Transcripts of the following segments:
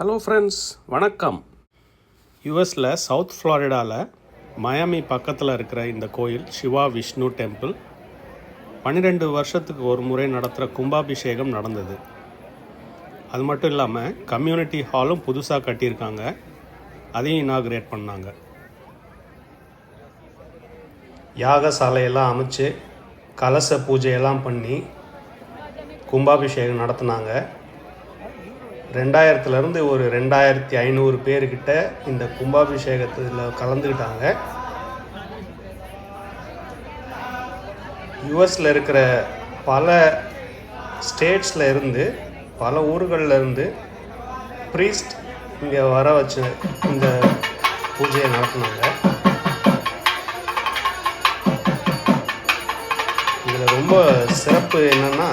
Hello friends வணக்கம். யுஎஸில் south ஃப்ளாரிடாவில் Miami பக்கத்தில் இருக்கிற இந்த கோயில் சிவா விஷ்ணு டெம்பிள் பன்னிரெண்டு வருஷத்துக்கு ஒரு முறை நடத்துகிற கும்பாபிஷேகம் நடந்தது. அது மட்டும் இல்லாமல் கம்யூனிட்டி ஹாலும் புதுசாக கட்டியிருக்காங்க. அதையும் இனாகுரேட் பண்ணாங்க. யாகசாலையெல்லாம் அமைச்சு கலச பூஜையெல்லாம் பண்ணி கும்பாபிஷேகம் நடத்துனாங்க. ரெண்டாயிரத்துலேருந்து ஒரு ரெண்டாயிரத்தி ஐநூறு பேர்கிட்ட இந்த கும்பாபிஷேகத்தில் கலந்துக்கிட்டாங்க. யுஎஸில் இருக்கிற பல ஸ்டேட்ஸில் இருந்து பல ஊர்களில் இருந்து ப்ரீஸ்ட் இங்கே வர வச்சு இந்த பூஜையை நடத்தினாங்க. இதில் ரொம்ப சிறப்பு என்னென்னா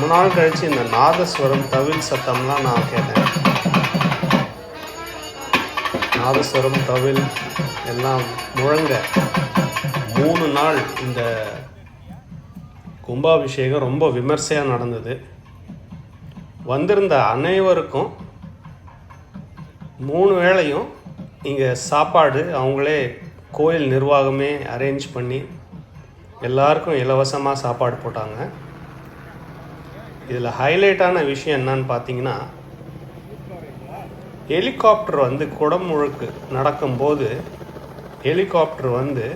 ரொம்ப நாள் கழித்து இந்த நாதஸ்வரம் தவில் சத்தம்லாம் நான் கேட்டேன். நாதஸ்வரம் தவில் எல்லாம் முழங்க மூணு நாள் இந்த கும்பாபிஷேகம் ரொம்ப விமர்சையாக நடந்தது. வந்திருந்த அனைவருக்கும் மூணு வேளையும் இங்கே சாப்பாடு அவங்களே கோயில் நிர்வாகமே அரேஞ்ச் பண்ணி எல்லாருக்கும் இலவசமாக சாப்பாடு போட்டாங்க. இதில் ஹைலைட்டான விஷயம் என்னன்னு பார்த்தீங்கன்னா ஹெலிகாப்டர் வந்து குடமுழுக்கு நடக்கும்போது ஹெலிகாப்டர் வந்து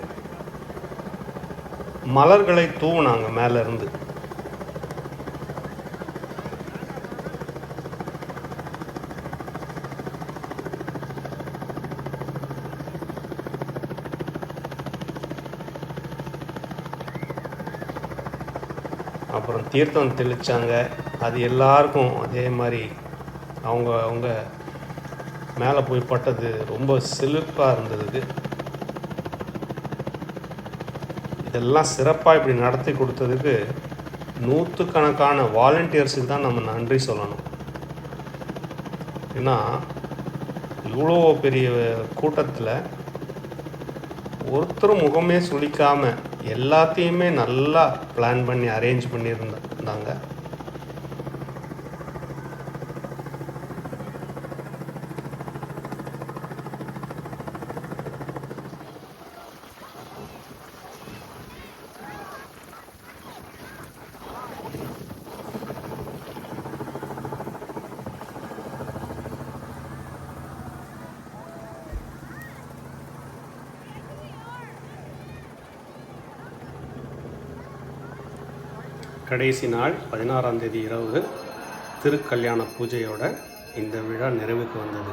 மலர்களை தூவுனாங்க மேலேருந்து அப்புறம் தீர்த்தம் தெளித்தாங்க அது எல்லாருக்கும் அதே மாதிரி அவங்க அவங்க மேலே போய் பட்டது ரொம்ப செழிப்பாக இருந்தது இதெல்லாம் சிறப்பாக இப்படி நடத்தி கொடுத்ததுக்கு நூற்றுக்கணக்கான வாலண்டியர்ஸுக்கு தான் நம்ம நன்றி சொல்லணும். ஏன்னா இவ்வளோ பெரிய கூட்டத்தில் ஒருத்தரும் முகமே சுளிக்காமல் எல்லாத்தையுமே நல்லா பிளான் பண்ணி அரேஞ்ச் பண்ணியிருந்தாங்க. கடைசி நாள் பதினாறாம் தேதி இரவு திருக்கல்யாண பூஜையோட இந்த விழா நிறைவுக்கு வந்தது.